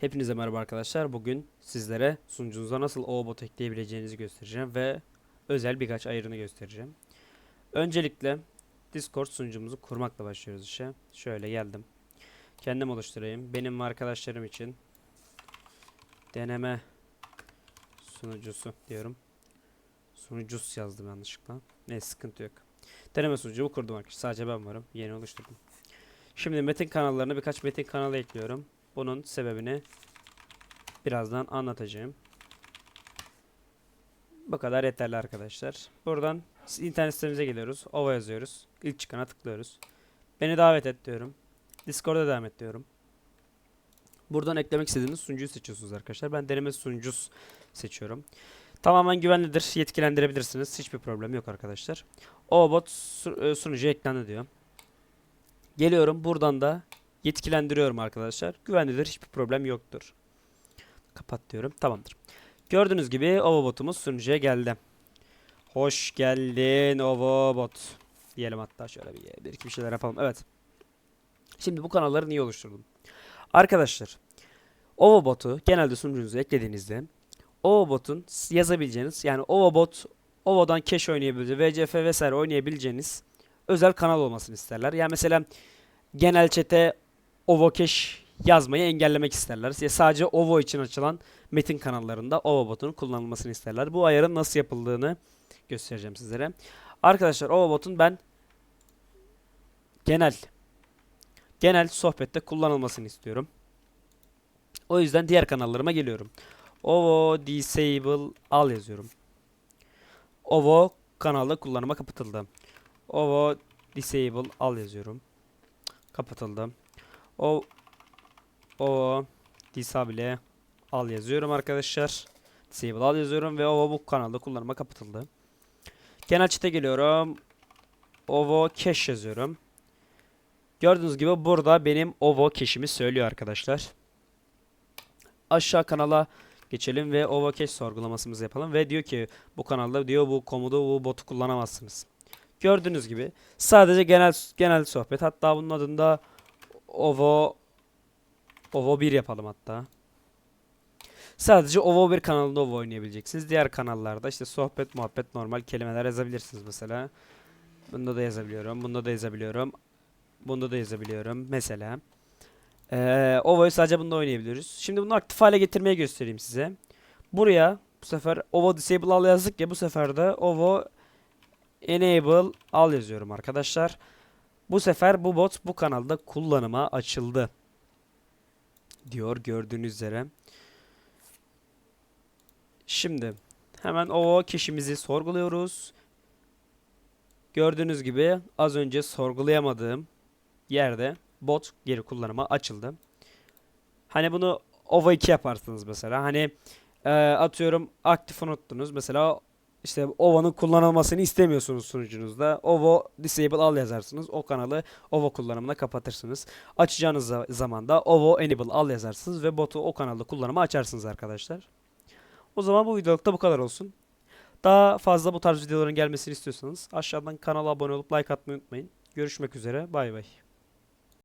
Hepinize merhaba arkadaşlar. Bugün sizlere sunucunuza nasıl OBOT ekleyebileceğinizi göstereceğim ve özel birkaç ayarını göstereceğim. Öncelikle Discord sunucumuzu kurmakla başlıyoruz işe. Şöyle geldim. Kendim oluşturayım. Benim arkadaşlarım için deneme sunucusu diyorum. Sunucus yazdım yanlışlıkla. Ne sıkıntı yok. Deneme sunucumu kurdum arkadaşlar. Sadece ben varım. Yeni oluşturdum. Şimdi metin kanallarına birkaç metin kanalı ekliyorum. Bunun sebebini birazdan anlatacağım. Bu kadar yeterli arkadaşlar. Buradan internet sitemize geliyoruz. OVA yazıyoruz. İlk çıkana tıklıyoruz. Beni davet et diyorum. Discord'a devam et diyorum. Buradan eklemek istediğiniz sunucuyu seçiyorsunuz arkadaşlar. Ben deneme sunucus seçiyorum. Tamamen güvenlidir. Yetkilendirebilirsiniz. Hiçbir problem yok arkadaşlar. OBOT e, sunucu eklendi diyor. Geliyorum. Buradan da yetkilendiriyorum arkadaşlar. Güvenlidir. Hiçbir problem yoktur. Kapat diyorum. Tamamdır. Gördüğünüz gibi Ovobotumuz sunucuya geldi. Hoş geldin Ovobot. Diyelim hatta şöyle bir, bir iki bir şeyler yapalım. Evet. Şimdi bu kanalları niye oluşturdum? Arkadaşlar Ovobot'u genelde sunucunuza eklediğinizde Ovobot'un yazabileceğiniz yani Ovobot Ovo'dan cache oynayabileceğiniz, VCF vesaire oynayabileceğiniz özel kanal olmasını isterler. Yani mesela genel chat'e Ovo cache yazmayı engellemek isterler. Ya sadece Ovo için açılan metin kanallarında Ovo bot'un kullanılmasını isterler. Bu ayarın nasıl yapıldığını göstereceğim sizlere. Arkadaşlar Ovo bot'un ben genel genel sohbette kullanılmasını istiyorum. O yüzden diğer kanallarıma geliyorum. Ovo disable al yazıyorum. Ovo kanalı kullanıma kapatıldı. Ovo disable al yazıyorum. Kapatıldı. O o disable al yazıyorum arkadaşlar. Disable al yazıyorum ve o bu kanalda kullanıma kapatıldı. Genel chat'e geliyorum. Ovo cache yazıyorum. Gördüğünüz gibi burada benim Ovo cache'imi söylüyor arkadaşlar. Aşağı kanala geçelim ve Ovo cache sorgulamasımızı yapalım ve diyor ki bu kanalda diyor bu komodu bu botu kullanamazsınız. Gördüğünüz gibi sadece genel genel sohbet hatta bunun adında Ovo Ovo 1 yapalım hatta. Sadece Ovo 1 kanalında Ovo oynayabileceksiniz. Diğer kanallarda işte sohbet, muhabbet, normal kelimeler yazabilirsiniz mesela. Bunda da yazabiliyorum. Bunda da yazabiliyorum. Bunda da yazabiliyorum mesela. Ee, Ovo'yu sadece bunda oynayabiliyoruz. Şimdi bunu aktif hale getirmeye göstereyim size. Buraya bu sefer Ovo disable al yazdık ya bu sefer de Ovo enable al yazıyorum arkadaşlar. Bu sefer bu bot bu kanalda kullanıma açıldı. Diyor gördüğünüz üzere. Şimdi hemen o kişimizi sorguluyoruz. Gördüğünüz gibi az önce sorgulayamadığım yerde bot geri kullanıma açıldı. Hani bunu OVA 2 yaparsınız mesela. Hani e, atıyorum aktif unuttunuz. Mesela işte OVA'nın kullanılmasını istemiyorsunuz sunucunuzda. OVO disable al yazarsınız. O kanalı OVO kullanımına kapatırsınız. Açacağınız za- zaman da OVO enable al yazarsınız ve botu o kanalda kullanıma açarsınız arkadaşlar. O zaman bu videolukta bu kadar olsun. Daha fazla bu tarz videoların gelmesini istiyorsanız aşağıdan kanala abone olup like atmayı unutmayın. Görüşmek üzere. Bay bay.